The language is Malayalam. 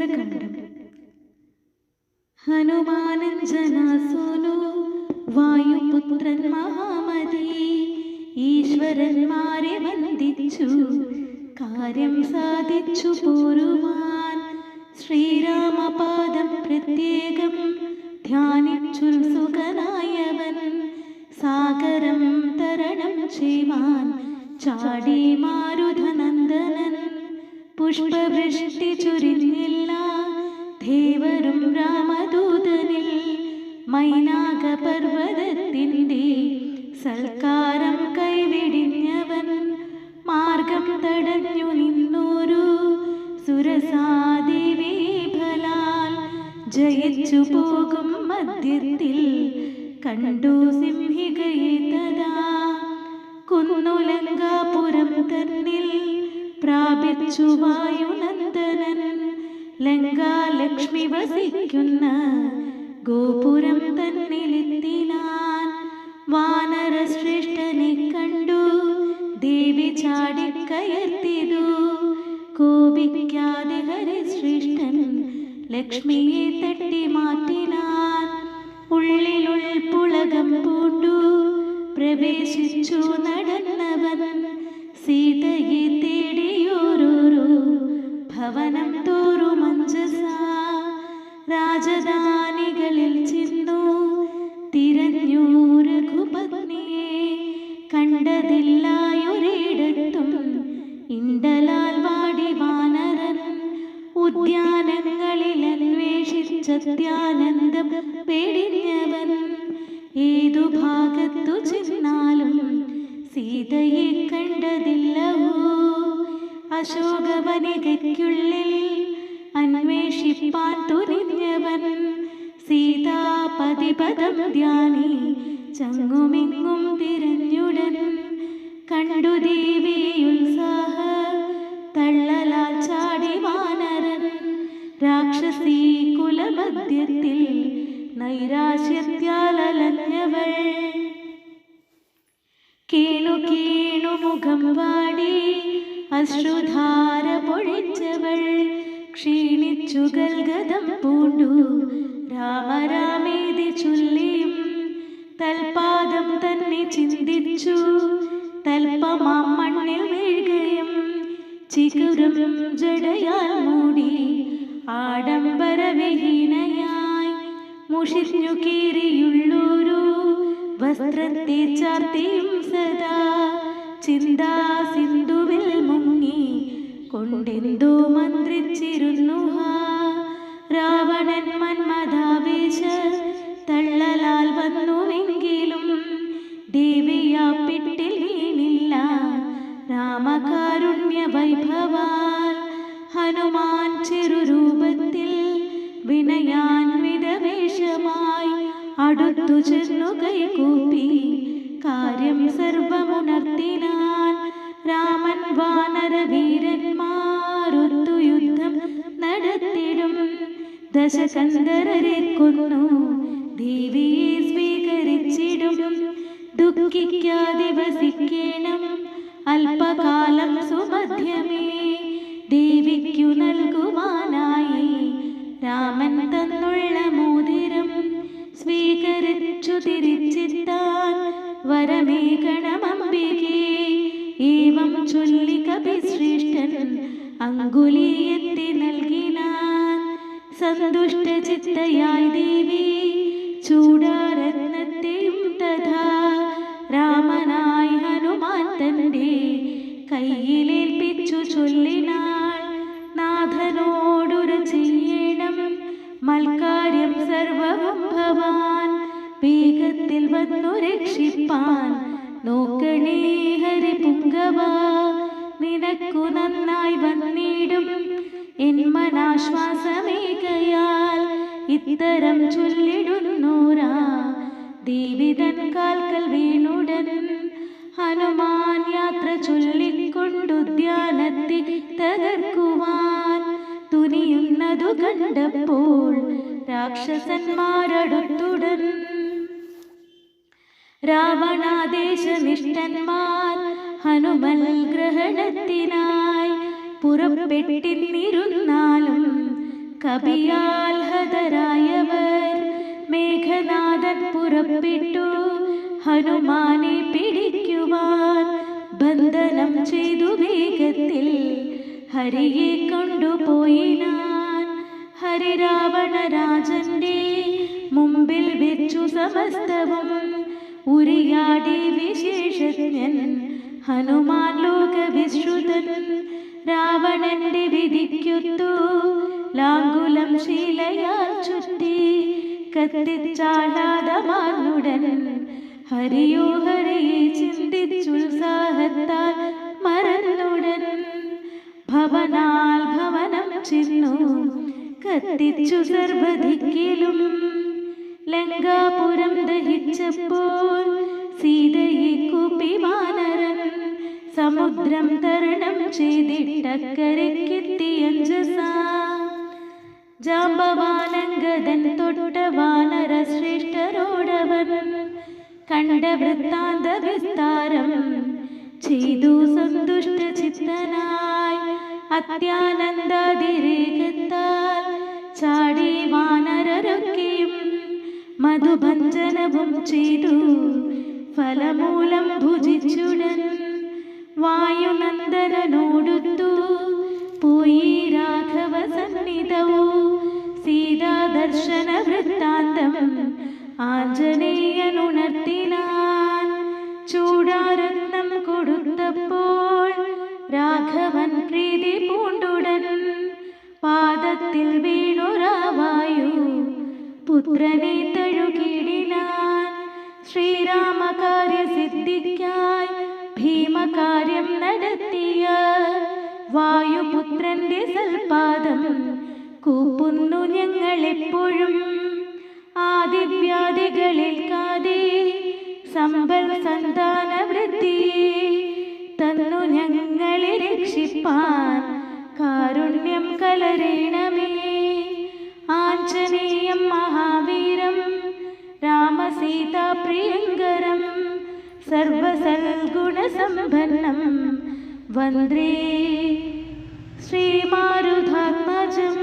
സുന്ദരകാന്ഡം ഹനുമാനഞ്ജനാസോനു വായുപുത്രൻ മഹാമതി ഈശ്വരന്മാരെ വന്ദിച്ചു കാര്യം സാധിച്ചു പോരുവാൻ. ശ്രീരാമപാദം പ്രത്യേകം ധ്യാനിച്ചുത്സുകനായവൻ സാഗരം തരണം ചെയ്യുവാൻ ചാടി മാരുതനന്ദനൻ പുഷ്പവൃഷ്ടി ചുരിഞ്ഞില്ല ദേവരും രാമദൂതനിൽ മൈനാക പർവതത്തിന്റെ സൽക്കാരം കൈവിടിഞ്ഞവൻ മാർഗം തടഞ്ഞു നിന്നോരു സുരസാദേവി ഫലാൽ ജയിച്ചു പോകും മധ്യത്തിൽ കണ്ടു സിംഹികയെ തഥാ കുന്നുലങ്കാപുരം തന്നിൽ പ്രാപിച്ചു വായുനന്ദനൻ ലങ്കാലക്ഷ്മി വസിക്കുന്ന ഗോപുരം തന്നിലെത്തിനാൻ വാനരശ്രേഷ്ഠനെ കണ്ടു. ദേവി ചാടിക്കയർത്തിതു. കോപിക്കാതെ ഹരിശ്രേഷ്ഠൻ ലക്ഷ്മിയെ തട്ടി മാറ്റിനാൻ ഉള്ളിലുൾ പുളകം പൂണ്ടു. പ്രവേശിച്ചു നടന്നവൻ സീതയെ തേടിയോരോരോ ഭവനം തോറും അഞ്ചസ രാജധാനികളിൽ ചെന്നു തിരഞ്ഞു രഘുപത്നിയെ കണ്ടതില്ലായൊരിടത്തും ഇണ്ടലാൽ വാടി വാനരൻ ഉദ്യാനങ്ങളിൽ അന്വേഷിച്ചത്യാനന്ദം പേടിഞ്ഞവൻ. ഏതു ഭാഗത്തു ചെന്നാലും സീതയെ കണ്ടതില്ലവോ? അശോകവനികയ്ക്കുള്ളിൽ അന്വേഷിപ്പാൻ തുനിഞ്ഞവൻ സീതാപതിപദം ധ്യാനി ചങ്ങുമിങ്ങും തിരഞ്ഞുടൻ കണ്ടു ദേവിയുത്സാഹ തള്ളലാൽ ചാടി വാനരൻ രാക്ഷസി കുലമധ്യത്തിൽ നൈരാശ്യത്താൽ അലഞ്ഞവൾ കീണു കീണു മുഖം വാടി അശ്രുധാര പൊഴിച്ചവൾ ക്ഷീണിച്ചു ഗൽഗതം പൂണ്ടു. രാമരാമേതി ചൊല്ലിയും തൽപാദം തന്നെ ചിന്തിച്ചു. തൽപ്പമാം മണ്ണിൽ വീഴുകയും ചികുരം ജടയാൽ മൂടി ആഡംബരവിഹീനയായി മുഷിഞ്ഞു കീറിയുള്ളൂരു. വസ്ത്രത്തെ ചാർത്തിയും സദാ ചിന്താ സിന്ധുവിൽ മുങ്ങി. കൊണ്ടെന്തോ മന്ത്രിച്ചിരുന്നു രാവണൻ മന്മഥാവേശ തള്ളലാൽ വന്നുവെങ്കിലും ദേവിയാപ്പിട്ടിൽ വീണില്ല. രാമകാരുണ്യ വൈഭവാൽ ഹനുമാൻ ചെറുരൂപത്തിൽ വിനയാൻവിതവേഷമായി അടുത്തു ചെന്നു കൈകൂപ്പി. കാര്യം സർവമുണർത്തിനാൽ രാമൻ വാനര വീരന്മാരൊത്തു യുദ്ധം നടത്തിടും. ദശകന്ധരരെ കൊന്നു ദേവിയെ സ്വീകരിച്ചിടും. ദുഃഖിക്കാതെ വസിക്കണം അല്പകാലം സുമധ്യമേ. ദേവിക്കു നൽകുവാനായി രാമൻ തന്നുള്ള മോതിരം സ്വീകരിച്ചു തിരിച്ചെത്താൻ വരമേകണമംബികേ ഏവം ചൊല്ലി കപിശ്രേഷ്ഠൻ അങ്കുലിയെത്തി നൽകിനാൻ. സന്തുഷ്ട ചിത്തയായി ദേവി ചൂടാരത്നത്തെയും തഥാ. രാമനായി ഹനുമാൻ തന്റെ കയ്യിലേൽപ്പിച്ചു ചൊല്ലിനാൾ. നാഥനോടൊരു ചെയ്യണം മൽക്കാര്യം സർവവും ഭവാൻ. വേഗത്തിൽ വന്നു രക്ഷിപ്പാൻ. നോക്കണേ ഹരി പുങ്കവ നിനക്കു നന്നായി വന്നിടും. എൻ മനാശ്വാസമേകയാൽ ഇത്തരം ചൊല്ലിടുന്നോരാ. ദേവിതൻ കാൽക്കൽ വീണുടൻ ഹനുമാൻ യാത്ര ചൊല്ലിക്കൊണ്ടുദ്യാനത്തെ തകർക്കുവാൻ. തുനിയുന്നതു കണ്ടപ്പോൾ രാക്ഷസന്മാരടുത്തുടൻ രാവണാദേശനിഷ്ഠന്മാർ ഹനുമൽ ഗ്രഹണത്തിനായി പുറപ്പെട്ടിരുന്നാലും കവിയാൽ ഹതരായവർ മേഘനാഥൻ പുറപ്പെട്ടു ഹനുമാനെ പിടിക്കുവാൻ ബന്ധനം ചെയ്തു വേഗത്തിൽ ഹരിയെ കൊണ്ടുപോയിനാൻ ഹരിരാവണ രാജന്റെ മുമ്പിൽ വെച്ചു സമസ്തവും ഉരിയാടി വിശേഷജ്ഞൻ ഹനുമാൻ ലോക വിശ്രുതൻ രാവണന്റെ വിധിക്കുത്തു. ലാങ്കുലം ശീലയാൽ ചുറ്റി കത്തിച്ചാടാതമാനുടൻ ഹരിയോ ഹരിയെ ചിന്തിച്ചുത്സാഹത്താൽ മറന്നുടൻ. ഭവനാൽ ഭവനം ചിന്നു കത്തിച്ചു സർവധിക്കിലും ലങ്കാപുരം ദഹിച്ചപ്പോൾ സീതയെ കൂപ്പി വാനരൻ സമുദ്രം തരണം ചെയ്തിട്ടക്കരയ്ക്കെത്തി അഞ്ജസ ജാമ്പവാനങ്കദൻ തൊട്ട വാനര ശ്രേഷ്ഠരോടവൻ കണ്ട വൃത്താന്ത വിസ്താരം ചെയ്തു സന്തുഷ്ട ചിത്തനായി. അത്യാനന്ദാതിരേകത്താൽ ചാടി വാനരരൊക്കെയും മധുഭഞ്ജനവും ചെയ്തു. ഫലമൂലം ഭുജിച്ചുടൻ വായുനന്ദനോടുത്തു. പോയി രാഘവ സന്നിധവും സീതാദർശന വൃത്താന്തം ആഞ്ജനേയനുണർത്തിനാൻ ചൂടാരത്നം കൊടുത്തപ്പോൾ രാഘവൻ പ്രീതി പൂണ്ടുടൻ പാദത്തിൽ വീണുരാവായു പുത്രനെ തഴുകിടിനാൻ ശ്രീരാമകാര്യ സിദ്ധിക്കായി ഭീമകാര്യം നടത്തിയ വായുപുത്രന്റെ സൽപാദം കൂപ്പുന്നു ഞങ്ങളെപ്പോഴും. ആദിവ്യാധികളേൽക്കാതെ സമ്പൽ സന്താന വൃത്തി തന്നു ഞങ്ങളെ രക്ഷിപ്പാൻ. കാരുണ്യം കലരേണമേ. ആഞ്ജനേയം രാമസീതാ പ്രിയങ്കരം സർവസൽഗുണസമ്പന്നം. വന്ദേ ശ്രീമാരുധാത്മജം